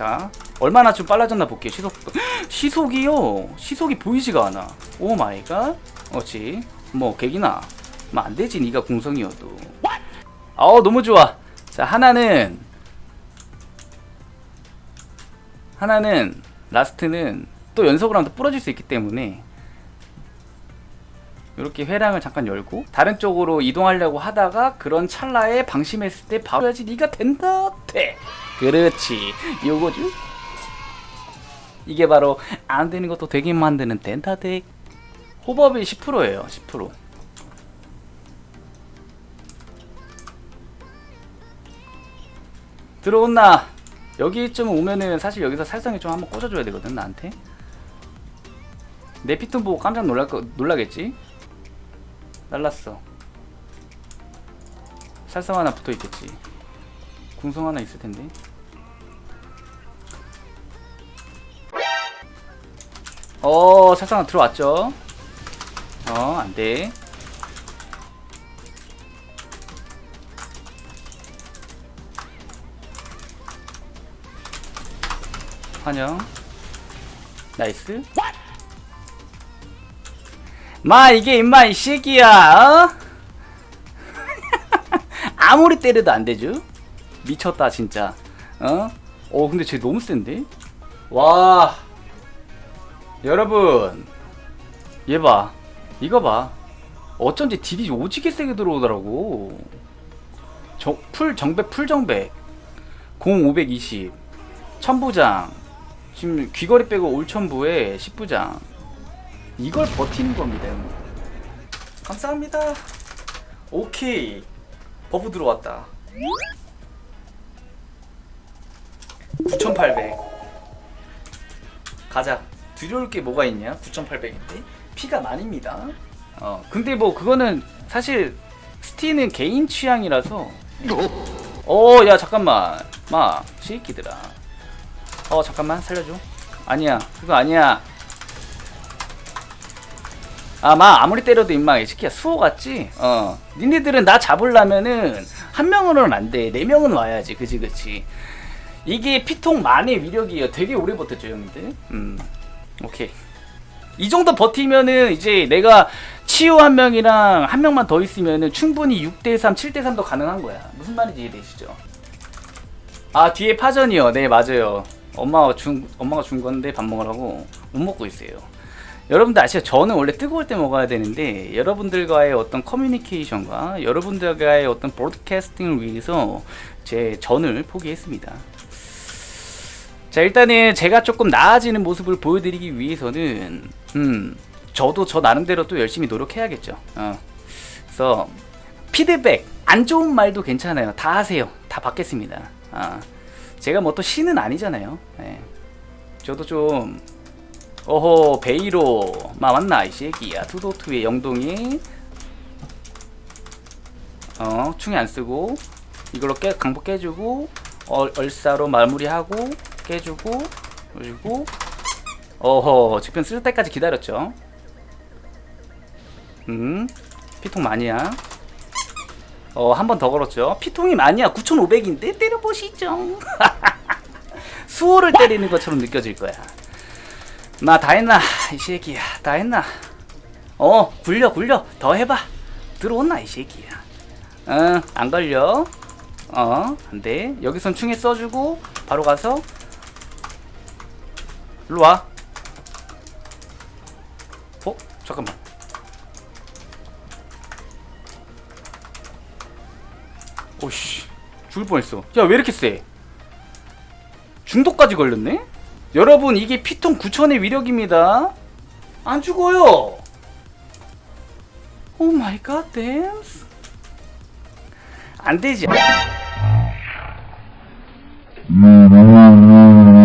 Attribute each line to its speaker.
Speaker 1: 자 얼마나 좀 빨라졌나 볼게요 시속. 시속이요? 시속이 보이지가 않아. 오 마이 갓. 어찌? 뭐 개기나. 뭐 안되지 니가 궁성이어도. 어 너무 좋아. 자 하나는. 하나는 라스트는 또 연속으로 하면 또 부러질 수 있기 때문에. 이렇게 회랑을 잠깐 열고 다른 쪽으로 이동하려고 하다가 그런 찰나에 방심했을 때 바로 해야지 네가 된다 돼 그렇지. 요거죠 이게 바로 안 되는 것도 되게 만드는 된다 덱 호법이 10%예요 10% 들어온나? 여기쯤 오면은 사실 여기서 살상이 좀 한번 꽂아줘야 되거든 나한테. 내 피톤 보고 깜짝 놀랄 거 놀라겠지? 날랐어. 살상 하나 붙어 있겠지. 궁성 하나 있을 텐데 어 살상 들어왔죠? 어 안돼. 환영. 나이스. 마 이게 임마 이 새끼야 어? 아무리 때려도 안 되죠? 미쳤다 진짜. 어? 어 근데 쟤 너무 센데? 와 여러분 얘 봐. 이거 봐. 어쩐지 딜이 오지게 세게 들어오더라고. 정, 풀 정배 풀 정배. 0520 천부장. 지금 귀걸이 빼고 올천부에 10부장. 이걸 버티는 겁니다. 감사합니다. 오케이. 버프 들어왔다. 9800 가자 두려울 게 뭐가 있냐? 9800인데? 피가 많입니다. 어 근데 뭐 그거는 사실 스티는 개인 취향이라서. 어 야 잠깐만. 마 시끼들아. 어 잠깐만. 살려줘. 아니야. 그거 아니야. 아마 아무리 때려도 임마 이 새끼야. 수호 같지? 어. 니네들은 나 잡으려면은 한 명으로는 안돼. 네 명은 와야지. 그지 그지. 이게 피통 만의 위력이에요. 되게 오래 버텼죠 형님들? 음 오케이 이 정도 버티면은 이제 내가 치유 한 명이랑 한 명만 더 있으면은 충분히 6대3 7대3도 가능한 거야 무슨 말인지 이해되시죠? 아 뒤에 파전이요 네 맞아요 엄마가 준 엄마가 준 건데 밥 먹으라고 못 먹고 있어요 여러분들 아시죠? 저는 원래 뜨거울 때 먹어야 되는데 여러분들과의 어떤 커뮤니케이션과 여러분들과의 어떤 브로드캐스팅을 위해서 제 전을 포기했습니다. 자 일단은 제가 조금 나아지는 모습을 보여드리기 위해서는 음 저도 저 나름대로 또 열심히 노력해야겠죠. 어. 그래서 피드백 안 좋은 말도 괜찮아요. 다 하세요. 다 받겠습니다. 아 제가 뭐 또 신은 아니잖아요. 네. 저도 좀 어허 베이로 마 맞나 이 새끼야 투도투의 영동이 어 충이 안 쓰고 이걸로 깨 강복 깨주고 얼, 얼싸로 마무리하고 깨주고 그리고 어허 직변 쓸 때까지 기다렸죠. 음 피통 많이야. 어한 번 더 걸었죠. 피통이 많이야. 9500인데? 때려보시죠. 수호를 때리는 것처럼 느껴질 거야. 나 다 했나? 이 새끼야. 다 했나? 어 굴려 굴려. 더 해봐. 들어온나 이 새끼야. 응안 걸려. 어 안돼. 여기선 충에 써주고 바로 가서 일로 와 어 잠깐만 오씨 죽을 뻔했어 야 왜 이렇게 세 중독까지 걸렸네 여러분 이게 피통 9천의 위력입니다. 안 죽어요. 오 마이 갓 댄스. 안 되지.